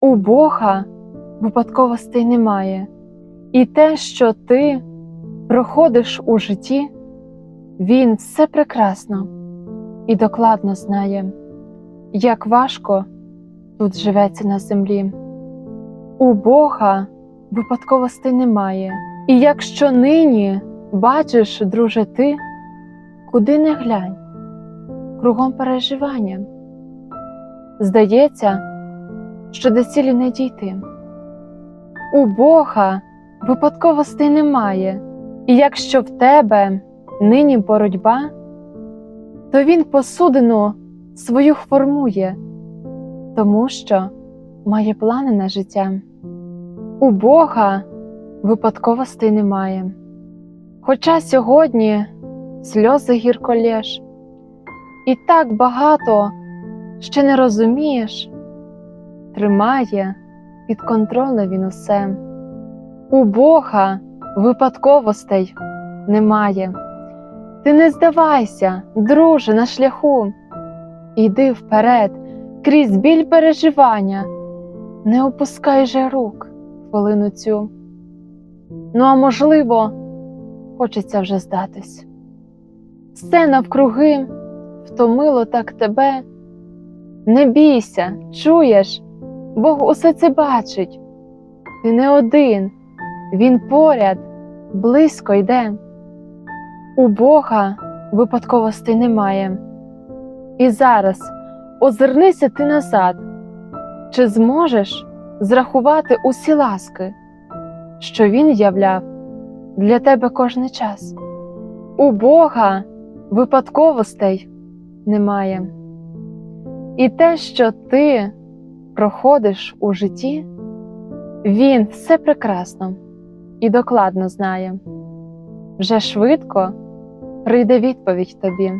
У Бога випадковостей немає, і те, що ти проходиш у житті, Він все прекрасно і докладно знає, як важко тут живеться на землі. У Бога випадковостей немає, і якщо нині бачиш, друже, ти, куди не глянь, кругом переживання. Здається, що до цілі не дійти. У Бога випадковостей немає, і якщо в тебе нині боротьба, то Він посудину свою формує, тому що має плани на життя. У Бога випадковостей немає. Хоча сьогодні сльози гірко лєш, і так багато ще не розумієш, тримає під контролем він усе. У Бога випадковостей немає. Ти не здавайся, друже, на шляху. Іди вперед, крізь біль переживання, не опускай же рук хвилину цю. Ну, а можливо, хочеться вже здатись. Все навкруги втомило так тебе. Не бійся, чуєш, Бог усе це бачить. Ти не один, Він поряд, близько йде. У Бога випадковостей немає. І зараз озирнися ти назад, чи зможеш зрахувати усі ласки, що Він являв для тебе кожний час. У Бога випадковостей немає. І те, що ти проходиш у житті, Він все прекрасно і докладно знає. Вже швидко прийде відповідь тобі.